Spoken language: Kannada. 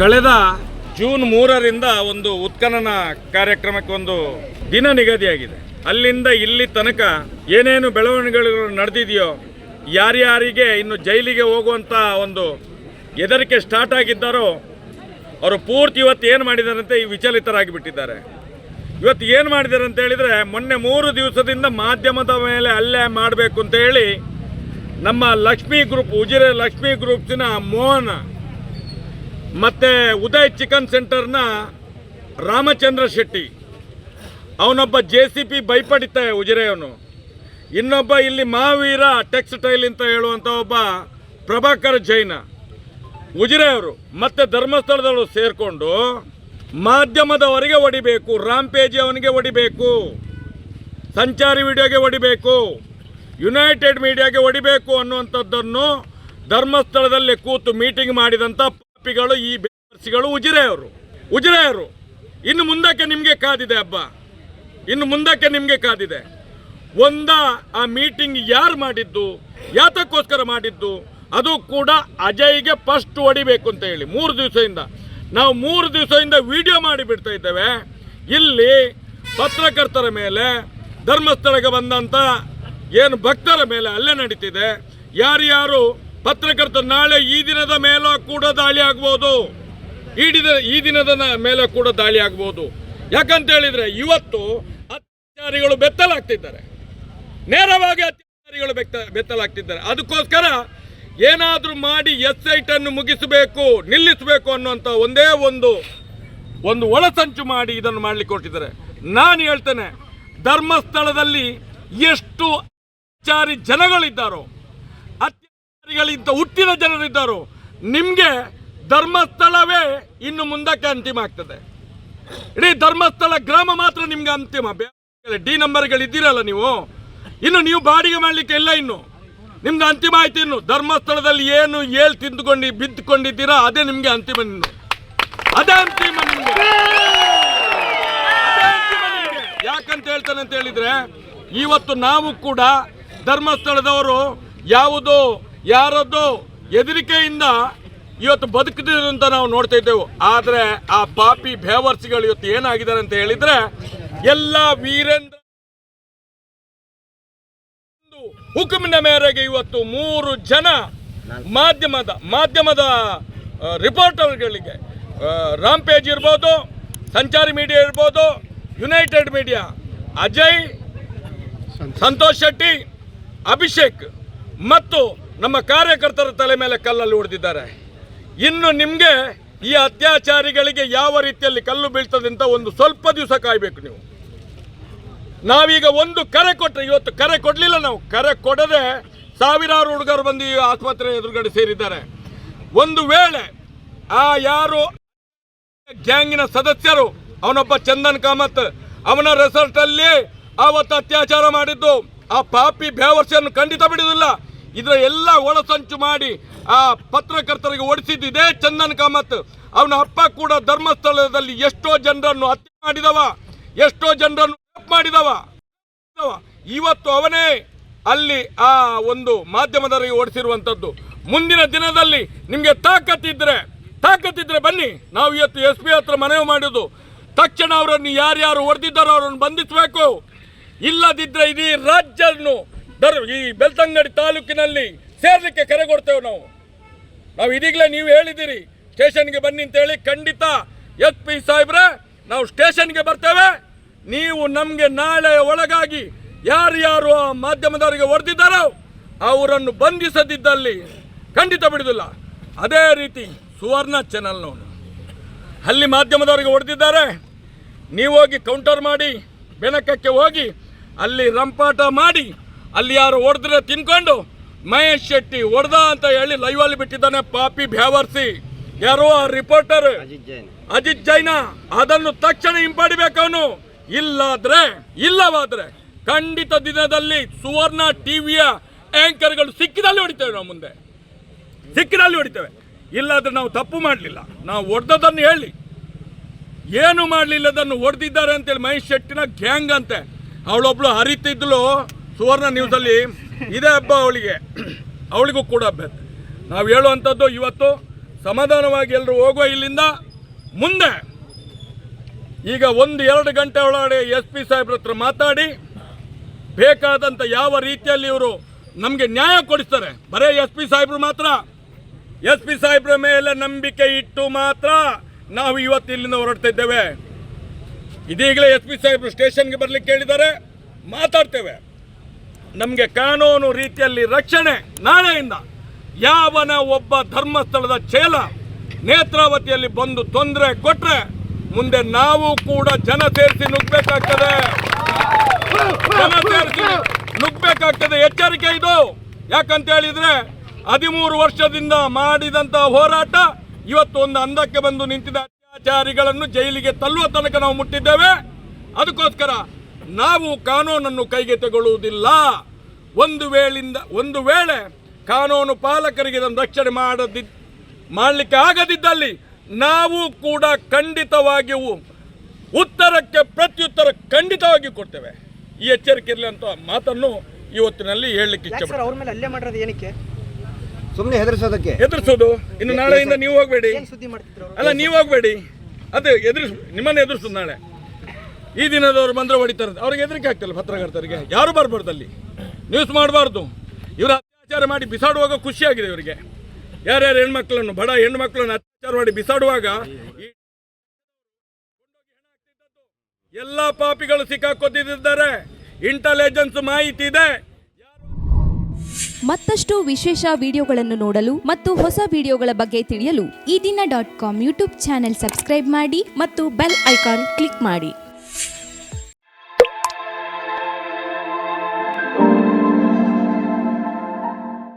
ಕಳೆದ ಜೂನ್ ಮೂರರಿಂದ ಒಂದು ಉತ್ಖನನ ಕಾರ್ಯಕ್ರಮಕ್ಕೆ ಒಂದು ದಿನ ನಿಗದಿಯಾಗಿದೆ. ಅಲ್ಲಿಂದ ಇಲ್ಲಿ ತನಕ ಏನೇನು ಬೆಳವಣಿಗೆಗಳು ನಡೆದಿದೆಯೋ, ಯಾರ್ಯಾರಿಗೆ ಇನ್ನು ಜೈಲಿಗೆ ಹೋಗುವಂಥ ಒಂದು ಹೆದರಿಕೆ ಸ್ಟಾರ್ಟ್ ಆಗಿದ್ದಾರೋ, ಅವರು ಪೂರ್ತಿ ಇವತ್ತು ಏನು ಮಾಡಿದಾರಂತೆ ಈ ವಿಚಲಿತರಾಗಿಬಿಟ್ಟಿದ್ದಾರೆ. ಇವತ್ತು ಏನು ಮಾಡಿದ್ದಾರೆ ಅಂತ ಹೇಳಿದರೆ, ಮೊನ್ನೆ ಮೂರು ದಿವಸದಿಂದ ಮಾಧ್ಯಮದ ಮೇಲೆ ಅಲ್ಲೇ ಮಾಡಬೇಕು ಅಂತ ಹೇಳಿ ನಮ್ಮ ಲಕ್ಷ್ಮಿ ಗ್ರೂಪ್ ಉಜಿರೆ ಲಕ್ಷ್ಮಿ ಗ್ರೂಪ್ಸಿನ ಮೋಹನ್ ಮತ್ತು ಉದಯ್ ಚಿಕನ್ ಸೆಂಟರ್ನ ರಾಮಚಂದ್ರ ಶೆಟ್ಟಿ. ಅವನೊಬ್ಬ ಜೆ ಸಿ ಪಿ ಭಯಪಡಿತ ಉಜಿರೆಯವನು. ಇನ್ನೊಬ್ಬ ಇಲ್ಲಿ ಮಹಾವೀರ ಟೆಕ್ಸ್ಟೈಲ್ ಅಂತ ಹೇಳುವಂಥ ಒಬ್ಬ ಪ್ರಭಾಕರ್ ಜೈನ. ಉಜಿರೆಯವರು ಮತ್ತೆ ಧರ್ಮಸ್ಥಳದವರು ಸೇರಿಕೊಂಡು ಮಾಧ್ಯಮದವರಿಗೆ ಹೊಡಿಬೇಕು ಪೇಜಿ ಅವನಿಗೆ ಹೊಡಿಬೇಕು, ಸಂಚಾರಿ ವಿಡಿಯೋಗೆ ಹೊಡಿಬೇಕು, ಯುನೈಟೆಡ್ ಮೀಡಿಯಾಗೆ ಹೊಡಿಬೇಕು ಅನ್ನುವಂಥದ್ದನ್ನು ಧರ್ಮಸ್ಥಳದಲ್ಲಿ ಕೂತು ಮೀಟಿಂಗ್ ಮಾಡಿದಂಥ ಪಾಪಿಗಳು ಈ ಬೇರ್ಸಿಗಳು ಉಜಿರೆಯವರು ಉಜಿರೆಯವರು ಇನ್ನು ಮುಂದಕ್ಕೆ ನಿಮಗೆ ಕಾದಿದೆ ಹಬ್ಬ. ಇನ್ನು ಮುಂದಕ್ಕೆ ನಿಮಗೆ ಕಾದಿದೆ. ಒಂದ ಆ ಮೀಟಿಂಗ್ ಯಾರು ಮಾಡಿದ್ದು, ಯಾತಕ್ಕೋಸ್ಕರ ಮಾಡಿದ್ದು, ಅದು ಕೂಡ ಅಜಯ್ಗೆ ಫಸ್ಟ್ ಹೊಡಿಬೇಕು ಅಂತ ಹೇಳಿ, ಮೂರು ದಿವಸದಿಂದ. ನಾವು ಮೂರು ದಿವಸದಿಂದ ವಿಡಿಯೋ ಮಾಡಿ ಬಿಡ್ತಾ ಇದ್ದೇವೆ. ಇಲ್ಲಿ ಪತ್ರಕರ್ತರ ಮೇಲೆ, ಧರ್ಮಸ್ಥಳಕ್ಕೆ ಬಂದಂಥ ಏನು ಭಕ್ತರ ಮೇಲೆ ಅಲ್ಲೇ ನಡೀತಿದೆ. ಯಾರ್ಯಾರು ಪತ್ರಕರ್ತ ನಾಳೆ ಈ ದಿನದ ಮೇಲೂ ಕೂಡ ದಾಳಿ ಆಗ್ಬೋದು. ಈ ಈ ದಿನದ ಮೇಲೆ ಕೂಡ ದಾಳಿ ಆಗ್ಬೋದು. ಯಾಕಂತ ಹೇಳಿದ್ರೆ ಇವತ್ತು ಅತ್ಯಾಚಾರಿಗಳು ಬೆತ್ತಲಾಗ್ತಿದ್ದಾರೆ ನೇರವಾಗಿ ಅತ್ಯಾಚಾರಿಗಳು ಬೆತ್ತ ಬೆತ್ತಲಾಗ್ತಿದ್ದಾರೆ ಅದಕ್ಕೋಸ್ಕರ ಏನಾದರೂ ಮಾಡಿ ಎಸ್ ಅನ್ನು ಮುಗಿಸಬೇಕು, ನಿಲ್ಲಿಸಬೇಕು ಅನ್ನುವಂಥ ಒಂದೇ ಒಂದು ಒಂದು ಒಳಸಂಚು ಮಾಡಿ ಇದನ್ನು ಮಾಡಲಿಕ್ಕೆ ಹೊರಟಿದ್ದಾರೆ. ನಾನು ಹೇಳ್ತೇನೆ, ಧರ್ಮಸ್ಥಳದಲ್ಲಿ ಎಷ್ಟು ಅತ್ಯಾಚಾರಿ ಜನಗಳಿದ್ದಾರೋ ಅತ್ಯಾಚಾರಿಗಳಿಂದ ಹುಟ್ಟಿದ ಜನರಿದ್ದರು. ನಿಮಗೆ ಧರ್ಮಸ್ಥಳವೇ ಇನ್ನು ಮುಂದಕ್ಕೆ ಅಂತಿಮ ಆಗ್ತದೆ. ಇಡೀ ಧರ್ಮಸ್ಥಳ ಗ್ರಾಮ ಮಾತ್ರ ನಿಮ್ಗೆ ಅಂತಿಮ. ಡಿ ನಂಬರ್ಗಳಿದ್ದೀರಲ್ಲ ನೀವು? ಇನ್ನು ನೀವು ಬಾಡಿಗೆ ಮಾಡಲಿಕ್ಕೆ ಇಲ್ಲ ಇನ್ನು. ನಿಮ್ದು ಅಂತಿಮ ಆಯ್ತು ಇನ್ನು. ಧರ್ಮಸ್ಥಳದಲ್ಲಿ ಏನು ಏಳ್ ತಿಂದುಕೊಂಡು ಬಿದ್ದುಕೊಂಡಿದ್ದೀರಾ, ಅದೇ ನಿಮ್ಗೆ ಅಂತಿಮ ಇನ್ನು. ಅದೇ ಅಂತಿಮ ನಿಮ್ಗೆ. ಯಾಕಂತ ಹೇಳ್ತಾನೆ ಅಂತ ಹೇಳಿದ್ರೆ, ಇವತ್ತು ನಾವು ಕೂಡ ಧರ್ಮಸ್ಥಳದವರು ಯಾವುದೋ ಯಾರದ್ದು ಹೆದರಿಕೆಯಿಂದ ಇವತ್ತು ಬದುಕಿದ್ರು ಅಂತ ನಾವು ನೋಡ್ತಾ ಇದ್ದೆವು. ಆದರೆ ಆ ಪಾಪಿ ಬೇವರ್ಸಿಗಳು ಇವತ್ತು ಏನಾಗಿದ್ದಾರೆ ಅಂತ ಹೇಳಿದ್ರೆ ಎಲ್ಲ ವೀರೇಂದ್ರ ಹುಕುಮಿನ ಮೇರೆಗೆ ಇವತ್ತು ಮೂರು ಜನ ಮಾಧ್ಯಮದ ಮಾಧ್ಯಮದ ರಿಪೋರ್ಟರ್ಗಳಿಗೆ ರಾಮ್ ಪೇಜ್ ಇರ್ಬೋದು, ಸಂಚಾರಿ ಮೀಡಿಯಾ ಇರ್ಬೋದು, ಯುನೈಟೆಡ್ ಮೀಡಿಯಾ, ಅಜಯ್, ಸಂತೋಷ್ ಶೆಟ್ಟಿ, ಅಭಿಷೇಕ್ ಮತ್ತು ನಮ್ಮ ಕಾರ್ಯಕರ್ತರ ತಲೆ ಮೇಲೆ ಕಲ್ಲಲ್ಲಿ ಹೊಡೆದಿದ್ದಾರೆ. ಇನ್ನು ನಿಮಗೆ ಈ ಅತ್ಯಾಚಾರಿಗಳಿಗೆ ಯಾವ ರೀತಿಯಲ್ಲಿ ಕಲ್ಲು ಬೀಳ್ತದೆ ಅಂತ ಒಂದು ಸ್ವಲ್ಪ ದಿವಸ ಕಾಯಬೇಕು ನೀವು. ನಾವೀಗ ಒಂದು ಕರೆ ಕೊಟ್ಟರೆ ಇವತ್ತು ಕರೆ ಕೊಡಲಿಲ್ಲ ನಾವು. ಕರೆ ಕೊಡದೆ ಸಾವಿರಾರು ಹುಡುಗರು ಬಂದು ಈ ಆಸ್ಪತ್ರೆ ಎದುರುಗಡೆ ಸೇರಿದ್ದಾರೆ. ಒಂದು ವೇಳೆ ಆ ಯಾರು ಗ್ಯಾಂಗಿನ ಸದಸ್ಯರು, ಅವನೊಬ್ಬ ಚಂದನ್ ಕಾಮತ್, ಅವನ ರೆಸಾರ್ಟ್ ಅಲ್ಲಿ ಅತ್ಯಾಚಾರ ಮಾಡಿದ್ದು, ಆ ಪಾಪಿ ಬೇವರ್ಸನ್ನು ಖಂಡಿತ ಬಿಡುವುದಿಲ್ಲ. ಇದರ ಎಲ್ಲ ಒಳಸಂಚು ಮಾಡಿ ಆ ಪತ್ರಕರ್ತರಿಗೆ ಓಡಿಸಿದ್ದು ಇದೇ ಚಂದನ್ ಕಾಮತ್. ಅವನ ಅಪ್ಪ ಕೂಡ ಧರ್ಮಸ್ಥಳದಲ್ಲಿ ಎಷ್ಟೋ ಜನರನ್ನು ಹತ್ಯೆ ಮಾಡಿದವ, ಎಷ್ಟೋ ಜನರನ್ನು ಮಾಡಿದವ. ಇವತ್ತು ಅವನೇ ಅಲ್ಲಿ ಆ ಒಂದು ಮಾಧ್ಯಮದವರಿಗೆ ಓಡಿಸಿರುವಂಥದ್ದು ಮುಂದಿನ ದಿನದಲ್ಲಿ ನಿಮಗೆ ತಾಕತ್ತಿದ್ರೆ ತಾಕತ್ತಿದ್ರೆ ಬನ್ನಿ. ನಾವು ಇವತ್ತು ಎಸ್ ಪಿ ಹತ್ರ ಮನವಿ ಮಾಡೋದು ತಕ್ಷಣ ಅವರನ್ನು ಯಾರ್ಯಾರು ಹೊಡೆದಿದ್ದಾರೋ ಅವರನ್ನು ಬಂಧಿಸಬೇಕು. ಇಲ್ಲದಿದ್ದರೆ ಇಡೀ ರಾಜ್ಯವನ್ನು ದರ್ ಈ ಬೆಳ್ತಂಗಡಿ ತಾಲೂಕಿನಲ್ಲಿ ಸೇರ್ಲಿಕ್ಕೆ ಕರೆ ಕೊಡ್ತೇವೆ ನಾವು. ನಾವು ಇದೀಗಲೇ ನೀವು ಹೇಳಿದ್ದೀರಿ, ಸ್ಟೇಷನ್ಗೆ ಬನ್ನಿ ಅಂತ ಹೇಳಿ ಖಂಡಿತ ಎಸ್ ಪಿ ಸಾಹೇಬ್ರೆ, ನಾವು ಸ್ಟೇಷನ್ಗೆ ಬರ್ತೇವೆ. ನೀವು ನಮಗೆ ನಾಳೆ ಒಳಗಾಗಿ ಯಾರ್ಯಾರು ಆ ಮಾಧ್ಯಮದವರಿಗೆ ಹೊಡೆದಿದ್ದಾರೋ ಅವರನ್ನು ಬಂಧಿಸದಿದ್ದಲ್ಲಿ ಖಂಡಿತ ಬಿಡುವುದಿಲ್ಲ. ಅದೇ ರೀತಿ ಸುವರ್ಣ ಚಾನಲ್ನವನು ಅಲ್ಲಿ ಮಾಧ್ಯಮದವರಿಗೆ ಹೊಡೆದಿದ್ದಾರೆ. ನೀವು ಹೋಗಿ ಕೌಂಟರ್ ಮಾಡಿ, ಬೆನಕಕ್ಕೆ ಹೋಗಿ ಅಲ್ಲಿ ರಂಪಾಟ ಮಾಡಿ ಅಲ್ಲಿ ಯಾರು ಹೊಡೆದ್ರೆ ತಿನ್ಕೊಂಡು ಮಹೇಶ್ ಶೆಟ್ಟಿ ಹೊಡೆದ ಅಂತ ಹೇಳಿ ಲೈವಲ್ಲಿ ಬಿಟ್ಟಿದ್ದಾನೆ ಪಾಪಿ ಭ್ಯಾವರ್ಸಿ. ಯಾರೋ ಆ ರಿಪೋರ್ಟರ್ ಅಜಿತ್ ಜೈನ. ಅದನ್ನು ತಕ್ಷಣ ಹಿಂಪಡಿಬೇಕು ಅವನು. ಇಲ್ಲಾದ್ರೆ ಇಲ್ಲವಾದ್ರೆ ಖಂಡಿತ ದಿನದಲ್ಲಿ ಸುವರ್ಣ ಟಿವಿಯ ಆ್ಯಂಕರ್ಗಳು ಸಿಕ್ಕಿದಲ್ಲಿ ಹೊಡಿತೇವೆ ನಾವು ಮುಂದೆ. ಸಿಕ್ಕಿದಲ್ಲಿ ಹೊಡಿತೇವೆ. ಇಲ್ಲಾದ್ರೆ ನಾವು ತಪ್ಪು ಮಾಡಲಿಲ್ಲ. ನಾವು ಹೊಡೆದದನ್ನು ಹೇಳಿ. ಏನು ಮಾಡಲಿಲ್ಲದನ್ನು ಹೊಡೆದಿದ್ದಾರೆ ಅಂತೇಳಿ ಮಹೇಶ್ ಶೆಟ್ಟಿನ ಗ್ಯಾಂಗ್ ಅಂತೆ. ಅವಳೊಬ್ಳು ಹರಿತಿದ್ಲು. ಸುವರ್ಣ ನ್ಯೂಸಲ್ಲಿ ಇದೇ ಹಬ್ಬ ಅವಳಿಗೆ. ಅವಳಿಗೂ ಕೂಡ ಹಬ್ಬ ನಾವು ಹೇಳುವಂಥದ್ದು ಇವತ್ತು ಸಮಾಧಾನವಾಗಿ ಎಲ್ಲರೂ ಹೋಗುವ ಇಲ್ಲಿಂದ ಮುಂದೆ. ಈಗ ಒಂದು ಎರಡು ಗಂಟೆ ಒಳಗಡೆ ಎಸ್ ಪಿ ಸಾಹೇಬ್ರ ಹತ್ರ ಮಾತಾಡಿ ಬೇಕಾದಂಥ ಯಾವ ರೀತಿಯಲ್ಲಿ ಇವರು ನಮಗೆ ನ್ಯಾಯ ಕೊಡಿಸ್ತಾರೆ. ಬರೇ ಎಸ್ ಪಿ ಸಾಹೇಬ್ರು ಮಾತ್ರ. ಎಸ್ ಪಿ ಸಾಹೇಬ್ರ ಮೇಲೆ ನಂಬಿಕೆ ಇಟ್ಟು ಮಾತ್ರ ನಾವು ಇವತ್ತು ಇಲ್ಲಿಂದ ಹೊರಡ್ತಿದ್ದೇವೆ ಇದೀಗಲೇ ಎಸ್ ಪಿ ಸಾಹೇಬ್ರು ಸ್ಟೇಷನ್ಗೆ ಬರಲಿಕ್ಕೆ ಹೇಳಿದ್ದಾರೆ. ಮಾತಾಡ್ತೇವೆ. ನಮಗೆ ಕಾನೂನು ರೀತಿಯಲ್ಲಿ ರಕ್ಷಣೆ ನಾಳೆಯಿಂದ. ಯಾವನ ಒಬ್ಬ ಧರ್ಮಸ್ಥಳದ ಚೇಲ ನೇತ್ರಾವತಿಯಲ್ಲಿ ಬಂದು ತೊಂದರೆ ಕೊಟ್ಟರೆ ಮುಂದೆ ನಾವು ಕೂಡ ಜನ ಸೇರಿಸಿ ನುಗ್ಬೇಕಾಗ್ತದೆ. ಜನ ಸೇರಿಸಿ ನುಗ್ಬೇಕಾಗ್ತದೆ. ಎಚ್ಚರಿಕೆ ಇದು. ಯಾಕಂತ ಹೇಳಿದ್ರೆ ಹದಿಮೂರು ವರ್ಷದಿಂದ ಮಾಡಿದಂತ ಹೋರಾಟ ಇವತ್ತು ಒಂದು ಅಂದಕ್ಕೆ ಬಂದು ನಿಂತಿದ್ದ ಅತ್ಯಾಚಾರಿಗಳನ್ನು ಜೈಲಿಗೆ ತಲ್ಲುವ ತನಕ ನಾವು ಮುಟ್ಟಿದ್ದೇವೆ. ಅದಕ್ಕೋಸ್ಕರ ನಾವು ಕಾನೂನನ್ನು ಕೈಗೆ ತಗೊಳ್ಳುವುದಿಲ್ಲ ಒಂದು ವೇಳಿಂದ ಒಂದು ವೇಳೆ ಕಾನೂನು ಪಾಲಕರಿಗೆ ಇದನ್ನು ರಕ್ಷಣೆ ಮಾಡದಿ ಮಾಡಲಿಕ್ಕೆ ಆಗದಿದ್ದಲ್ಲಿ ನಾವು ಕೂಡ ಖಂಡಿತವಾಗಿಯೂ ಉತ್ತರಕ್ಕೆ ಪ್ರತ್ಯುತ್ತರ ಖಂಡಿತವಾಗಿ ಕೊಡ್ತೇವೆ. ಈ ಎಚ್ಚರಿಕೆ ಇರಲಿ ಅಂತ ಮಾತನ್ನು ಇವತ್ತಿನಲ್ಲಿ ಹೇಳಲಿಕ್ಕೆ ಮಾಡಿರೋದು ಏನಕ್ಕೆ? ಸುಮ್ಮನೆ ಹೆದರ್ಸೋದಕ್ಕೆ. ಹೆದರ್ಸೋದು? ಇನ್ನು ನಾಳೆಯಿಂದ ನೀವು ಹೋಗಬೇಡಿ. ಸುದ್ದಿ ಮಾಡ್ತಿದ್ರು ಅಲ್ಲ ನೀವು ಹೋಗಬೇಡಿ. ಅದು ಎದುರಿಸ್ ನಿಮ್ಮನ್ನು ಎದುರಿಸೋದು ನಾಳೆ. ಈ ದಿನದವ್ರು ಮಂದ್ರ ಹೊಡಿತಾರೆ ಅವ್ರಿಗೆ ಹೆದರಿಕೆ ಆಗ್ತಿಲ್ಲ ಪತ್ರಕರ್ತರಿಗೆ. ಯಾರು ಬರ್ಬಾರ್ದಲ್ಲಿ ಅಲ್ಲಿ? ನ್ಯೂಸ್ ಮಾಡಬಾರ್ದು. ಇವರು ಅತ್ಯಾಚಾರ ಮಾಡಿ ಬಿಸಾಡುವಾಗ ಖುಷಿಯಾಗಿದೆ ಇವರಿಗೆ. ಯಾರ್ಯಾರು ಹೆಣ್ಮಕ್ಳನ್ನು, ಬಡ ಹೆಣ್ಮಕ್ಳನ್ನು ಅತ್ಯಾಚಾರ ಮಾಡಿ ಬಿಸಾಡುವಾಗ ಎಲ್ಲ ಪಾಪಿಗಳು ಸಿಕ್ಕಾಕೊತಿದ್ದಾರೆ ಇಂಟೆಲಿಜೆನ್ಸ್ ಮಾಹಿತಿ ಇದೆ. ಮತ್ತಷ್ಟು ವಿಶೇಷ ವಿಡಿಯೋಗಳನ್ನು ನೋಡಲು ಮತ್ತು ಹೊಸ ವಿಡಿಯೋಗಳ ಬಗ್ಗೆ ತಿಳಿಯಲು Eedina dot com YouTube channel subscribe ಮಾಡಿ ಮತ್ತು ಬೆಲ್ ಐಕಾನ್ ಕ್ಲಿಕ್ ಮಾಡಿ.